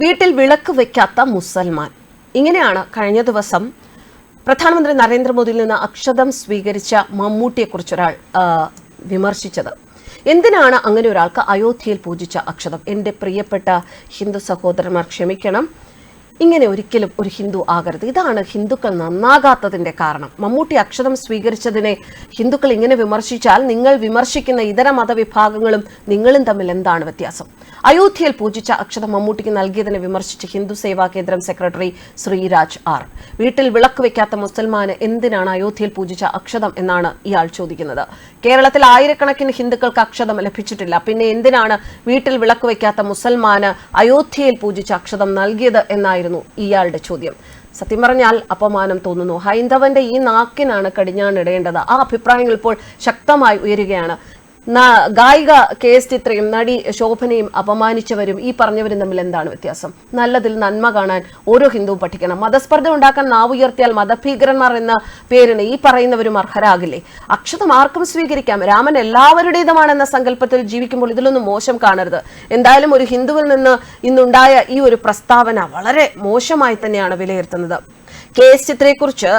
വീട്ടിൽ വിളക്ക് വെക്കാത്ത മുസൽമാൻ. ഇങ്ങനെയാണ് കഴിഞ്ഞ ദിവസം പ്രധാനമന്ത്രി നരേന്ദ്രമോദിയിൽ നിന്ന് അക്ഷതം സ്വീകരിച്ച മമ്മൂട്ടിയെക്കുറിച്ച് ഒരാൾ വിമർശിച്ചത്. എന്തിനാണ് അങ്ങനെ ഒരാൾക്ക് അയോധ്യയിൽ പൂജിച്ച അക്ഷതം? എന്റെ പ്രിയപ്പെട്ട ഹിന്ദു സഹോദരന്മാർ ക്ഷമിക്കണം. ഇങ്ങനെ ഒരിക്കലും ഒരു ഹിന്ദു ആകരുത്. ഇതാണ് ഹിന്ദുക്കൾ നന്നാകാത്തതിന്റെ കാരണം. മമ്മൂട്ടി അക്ഷരം സ്വീകരിച്ചതിനെ ഹിന്ദുക്കൾ ഇങ്ങനെ വിമർശിച്ചാൽ നിങ്ങൾ വിമർശിക്കുന്ന ഇതര മതവിഭാഗങ്ങളും നിങ്ങളും തമ്മിൽ എന്താണ് വ്യത്യാസം? അയോധ്യയിൽ പൂജിച്ച അക്ഷതം മമ്മൂട്ടിക്ക് നൽകിയതിനെ വിമർശിച്ച് ഹിന്ദു സേവാ കേന്ദ്രം സെക്രട്ടറി ശ്രീരാജ് ആർ. വീട്ടിൽ വിളക്ക് വെക്കാത്ത മുസൽമാന് എന്തിനാണ് അയോധ്യയിൽ പൂജിച്ച അക്ഷതം എന്നാണ് ഇയാൾ ചോദിക്കുന്നത്. കേരളത്തിൽ ആയിരക്കണക്കിന് ഹിന്ദുക്കൾക്ക് അക്ഷതം ലഭിച്ചിട്ടില്ല. പിന്നെ എന്തിനാണ് വീട്ടിൽ വിളക്ക് വെക്കാത്ത മുസൽമാന് അയോധ്യയിൽ പൂജിച്ച അക്ഷതം നൽകിയത് എന്നായിരുന്നു ഇയാളുടെ ചോദ്യം. സത്യം പറഞ്ഞാൽ അപമാനം തോന്നുന്നു. ഹൈന്ദവന്റെ ഈ നാക്കിനാണ് കടിഞ്ഞാണിടേണ്ടത് ആ അഭിപ്രായങ്ങൾ ഇപ്പോൾ ശക്തമായി ഉയരുകയാണ്. ഗായിക കെ എസ് ചിത്രയും നടി ശോഭനയും അപമാനിച്ചവരും ഈ പറഞ്ഞവരും തമ്മിൽ എന്താണ് വ്യത്യാസം? നല്ലതിൽ നന്മ കാണാൻ ഓരോ ഹിന്ദുവും പഠിക്കണം. മതസ്പർദ്ധ ഉണ്ടാക്കാൻ നാവുയർത്തിയാൽ മതഭീകരന്മാർ എന്ന പേരിന് ഈ പറയുന്നവരും അർഹരാകില്ലേ? അക്ഷതം ആർക്കും സ്വീകരിക്കാം. രാമൻ എല്ലാവരുടേതുമാണെന്ന സങ്കല്പത്തിൽ ജീവിക്കുമ്പോൾ ഇതിലൊന്നും മോശം കാണരുത്. എന്തായാലും ഒരു ഹിന്ദുവിൽ നിന്ന് ഇന്നുണ്ടായ ഈ ഒരു പ്രസ്താവന വളരെ മോശമായി തന്നെയാണ് വിലയിരുത്തുന്നത്. കെ എസ് ചിത്രയെക്കുറിച്ച്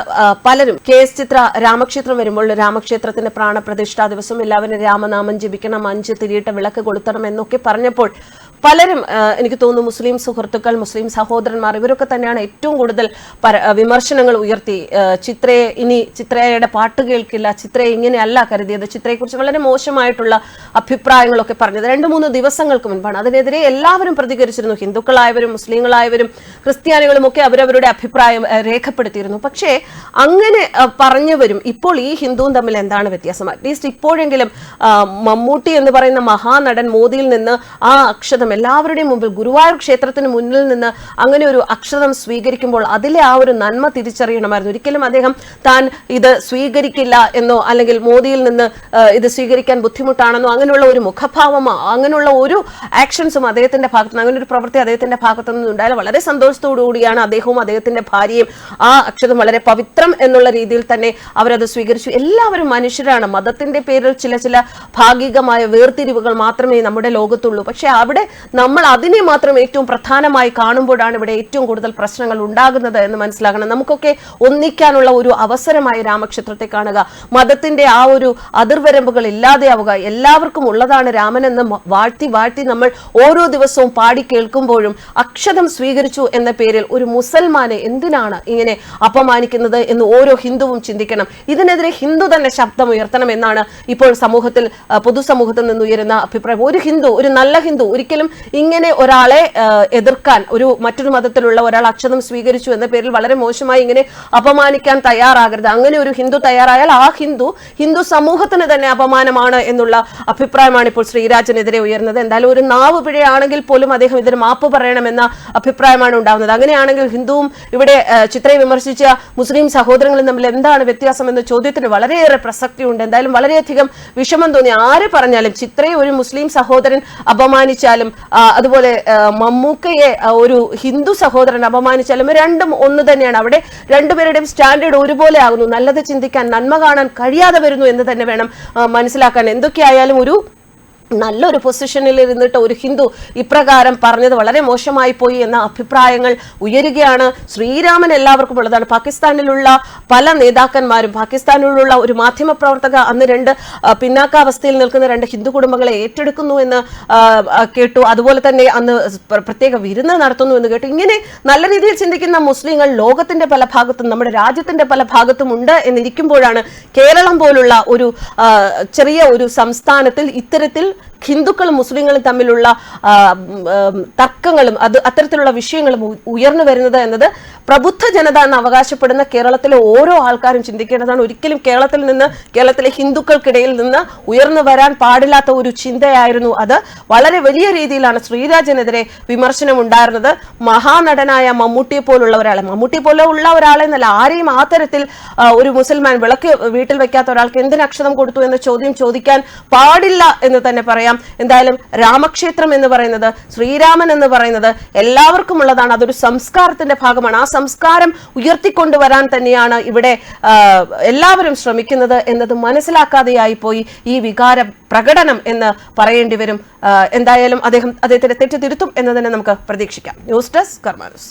പലരും കെ എസ് ചിത്ര രാമക്ഷേത്രം വരുമ്പോൾ രാമക്ഷേത്രത്തിന്റെ പ്രാണപ്രതിഷ്ഠാ ദിവസം എല്ലാവരും രാമനാമം ജപിക്കണം അഞ്ച് തിരിയിട്ട വിളക്ക് കൊളുത്തണം എന്നൊക്കെ പറഞ്ഞപ്പോൾ പലരും എനിക്ക് തോന്നുന്നു മുസ്ലിം സുഹൃത്തുക്കൾ മുസ്ലിം സഹോദരന്മാർ ഇവരൊക്കെ തന്നെയാണ് ഏറ്റവും കൂടുതൽ വിമർശനങ്ങൾ ഉയർത്തി. ചിത്രയെ ഇനി ചിത്രയുടെ പാട്ട് കേൾക്കില്ല ചിത്രയെ ഇങ്ങനെയല്ല കരുതിയത് ചിത്രയെക്കുറിച്ച് വളരെ മോശമായിട്ടുള്ള അഭിപ്രായങ്ങളൊക്കെ പറഞ്ഞത്. രണ്ട് മൂന്ന് ദിവസങ്ങൾക്ക് മുൻപാണ്. അതിനെതിരെ എല്ലാവരും പ്രതികരിച്ചിരുന്നു. ഹിന്ദുക്കളായവരും മുസ്ലിങ്ങളായവരും ക്രിസ്ത്യാനികളും ഒക്കെ അവരവരുടെ അഭിപ്രായം രേഖപ്പെടുത്തിയിരുന്നു. പക്ഷേ അങ്ങനെ പറഞ്ഞവരും ഇപ്പോൾ ഈ ഹിന്ദുവും തമ്മിൽ എന്താണ് വ്യത്യാസം? അറ്റ്ലീസ്റ്റ് ഇപ്പോഴെങ്കിലും മമ്മൂട്ടി എന്ന് പറയുന്ന മഹാനടൻ മോദിയിൽ നിന്ന് ആ അക്ഷതം എല്ലാവരുടെയും മുമ്പിൽ ഗുരുവായൂർ ക്ഷേത്രത്തിന് മുന്നിൽ നിന്ന് അങ്ങനെ ഒരു അക്ഷതം സ്വീകരിക്കുമ്പോൾ അതിലെ ആ ഒരു നന്മ തിരിച്ചറിയണമായിരുന്നു. ഒരിക്കലും അദ്ദേഹം താൻ ഇത് സ്വീകരിക്കില്ല എന്നോ അല്ലെങ്കിൽ മോദിയിൽ നിന്ന് ഇത് സ്വീകരിക്കാൻ ബുദ്ധിമുട്ടാണെന്നോ അങ്ങനെയുള്ള ഒരു മുഖഭാവമോ അങ്ങനെയുള്ള ഒരു ആക്ഷൻസും അദ്ദേഹത്തിന്റെ ഭാഗത്ത് നിന്ന് അങ്ങനെ ഒരു പ്രവൃത്തി അദ്ദേഹത്തിന്റെ ഭാഗത്തു നിന്ന് ഉണ്ടായാൽ വളരെ സന്തോഷത്തോടു കൂടിയാണ് അദ്ദേഹവും അദ്ദേഹത്തിന്റെ ഭാര്യയും ആ അക്ഷരം വളരെ പവിത്രം എന്നുള്ള രീതിയിൽ തന്നെ അവരത് സ്വീകരിച്ചു. എല്ലാവരും മനുഷ്യരാണ്. മതത്തിന്റെ പേരിൽ ചില ചില ഭാഗികമായ വേർതിരിവുകൾ മാത്രമേ നമ്മുടെ ലോകത്തുള്ളൂ. പക്ഷെ അവിടെ നമ്മൾ അതിനെ മാത്രം ഏറ്റവും പ്രധാനമായി കാണുമ്പോഴാണ് ഇവിടെ ഏറ്റവും കൂടുതൽ പ്രശ്നങ്ങൾ ഉണ്ടാകുന്നത് എന്ന് മനസ്സിലാക്കണം നമുക്കൊക്കെ ഒന്നിക്കാനുള്ള ഒരു അവസരമായി രാമക്ഷേത്രത്തെ കാണുക. മതത്തിന്റെ ആ ഒരു അതിർവരമ്പുകൾ ഇല്ലാതെയാവുക. എല്ലാവർക്കും ഉള്ളതാണ് രാമനെന്ന് വാഴ്ത്തി വാഴ്ത്തി നമ്മൾ ഓരോ ദിവസവും പാടി കേൾക്കുമ്പോഴും അക്ഷതം സ്വീകരിച്ചു എന്ന പേരിൽ ഒരു മുസൽമാനെ എന്തിനാണ് ഇങ്ങനെ അപമാനിക്കുന്നത് എന്ന് ഓരോ ഹിന്ദുവും ചിന്തിക്കണം. ഇതിനെതിരെ ഹിന്ദു തന്നെ ശബ്ദമുയർത്തണം എന്നാണ് ഇപ്പോൾ സമൂഹത്തിൽ പൊതുസമൂഹത്തിൽ നിന്ന് ഉയരുന്ന അഭിപ്രായം. ഒരു ഹിന്ദു ഒരു നല്ല ഹിന്ദു ഒരിക്കലും ഇങ്ങനെ ഒരാളെ എതിർക്കാൻ ഒരു മറ്റൊരു മതത്തിലുള്ള ഒരാൾ അക്ഷതം സ്വീകരിച്ചു എന്ന പേരിൽ വളരെ മോശമായി ഇങ്ങനെ അപമാനിക്കാൻ തയ്യാറാകരുത്. അങ്ങനെ ഒരു ഹിന്ദു തയ്യാറായാൽ ആ ഹിന്ദു ഹിന്ദു സമൂഹത്തിന് തന്നെ അപമാനമാണ് എന്നുള്ള അഭിപ്രായമാണ് ഇപ്പോൾ ശ്രീരാജനെതിരെ ഉയർന്നത്. എന്തായാലും ഒരു നാവ് പിഴയാണെങ്കിൽ പോലും അദ്ദേഹം ഇതിന് മാപ്പ് പറയണമെന്ന അഭിപ്രായമാണ് ഉണ്ടാകുന്നത് അങ്ങനെയാണെങ്കിൽ ഹിന്ദുവും ഇവിടെ ചിത്രയെ വിമർശിച്ച മുസ്ലിം സഹോദരങ്ങളും തമ്മിൽ എന്താണ് വ്യത്യാസം എന്ന ചോദ്യത്തിന് വളരെയേറെ പ്രസക്തിയുണ്ട്. എന്തായാലും വളരെയധികം വിഷമം തോന്നി. ആര് പറഞ്ഞാലും ചിത്രയെ ഒരു മുസ്ലിം സഹോദരൻ അപമാനിച്ചാലും അതുപോലെ മമ്മൂക്കയെ ഒരു ഹിന്ദു സഹോദരൻ അപമാനിച്ചാലും രണ്ടും ഒന്ന് തന്നെയാണ്. അവിടെ രണ്ടുപേരുടെയും സ്റ്റാൻഡേർഡ് ഒരുപോലെ ആകുന്നു. നല്ലത് ചിന്തിക്കാൻ നന്മ കാണാൻ കഴിയാതെ വരുന്നു എന്ന് തന്നെ വേണം മനസ്സിലാക്കാൻ. എന്തൊക്കെയായാലും ഒരു നല്ലൊരു പൊസിഷനിൽ ഇരുന്നിട്ട് ഒരു ഹിന്ദു ഇപ്രകാരം പറഞ്ഞത് വളരെ മോശമായി പോയി എന്ന അഭിപ്രായങ്ങൾ ഉയരുകയാണ്. ശ്രീരാമൻ എല്ലാവർക്കും ഉള്ളതാണ്. പാകിസ്ഥാനിലുള്ള പല നേതാക്കന്മാരും പാകിസ്ഥാനിലുള്ള ഒരു മാധ്യമ പ്രവർത്തക അന്ന് രണ്ട് പിന്നാക്കാവസ്ഥയിൽ നിൽക്കുന്ന രണ്ട് ഹിന്ദു കുടുംബങ്ങളെ ഏറ്റെടുക്കുന്നു എന്ന് കേട്ടു. അതുപോലെ തന്നെ അന്ന് പ്ര- പ്രത്യേക വിരുന്ന് നടത്തുന്നു എന്ന് കേട്ടു. ഇങ്ങനെ നല്ല രീതിയിൽ ചിന്തിക്കുന്ന മുസ്ലിങ്ങൾ ലോകത്തിന്റെ പല ഭാഗത്തും നമ്മുടെ രാജ്യത്തിന്റെ പല ഭാഗത്തും ഉണ്ട് എന്നിരിക്കുമ്പോഴാണ് കേരളം പോലുള്ള ഒരു ചെറിയ ഒരു സംസ്ഥാനത്തിൽ ഇത്തരത്തിൽ ഹിന്ദുക്കളും മുസ്ലിങ്ങളും തമ്മിലുള്ള തർക്കങ്ങളും അത് അത്തരത്തിലുള്ള വിഷയങ്ങളും ഉയർന്നു വരുന്നത് എന്നത് പ്രബുദ്ധ ജനത എന്ന് അവകാശപ്പെടുന്ന കേരളത്തിലെ ഓരോ ആൾക്കാരും ചിന്തിക്കേണ്ടതാണ്. ഒരിക്കലും കേരളത്തിൽ നിന്ന് കേരളത്തിലെ ഹിന്ദുക്കൾക്കിടയിൽ നിന്ന് ഉയർന്നു വരാൻ പാടില്ലാത്ത ഒരു ചിന്തയായിരുന്നു അത്. വളരെ വലിയ രീതിയിലാണ് ശ്രീരാജനെതിരെ വിമർശനം ഉണ്ടായിരുന്നത് മഹാനടനായ മമ്മൂട്ടിയെ പോലുള്ള ഒരാളെ. മമ്മൂട്ടിയെ പോലെ ഉള്ള ഒരാളെ എന്നല്ല ആരെയും ആ തരത്തിൽ ഒരു മുസൽമാൻ വിളക്ക് വീട്ടിൽ വെക്കാത്ത ഒരാൾക്ക് എന്തിന് അക്ഷതം കൊടുത്തു എന്ന ചോദ്യം ചോദിക്കാൻ പാടില്ല എന്ന് തന്നെ പറയാം. എന്തായാലും രാമക്ഷേത്രം എന്ന് പറയുന്നത് ശ്രീരാമൻ എന്ന് പറയുന്നത് എല്ലാവർക്കും ഉള്ളതാണ്. അതൊരു സംസ്കാരത്തിന്റെ ഭാഗമാണ്. ആ സംസ്കാരം ഉയർത്തിക്കൊണ്ടുവരാൻ തന്നെയാണ് ഇവിടെ എല്ലാവരും ശ്രമിക്കുന്നത് എന്നത് മനസ്സിലാക്കാതെയായി പോയി ഈ വികാര പ്രകടനം എന്ന് പറയേണ്ടി വരും. എന്തായാലും അദ്ദേഹം അദ്ദേഹത്തിന്റെ തെറ്റ് തിരുത്തും എന്ന് തന്നെ നമുക്ക് പ്രതീക്ഷിക്കാം. News desk കർമാനൂസ്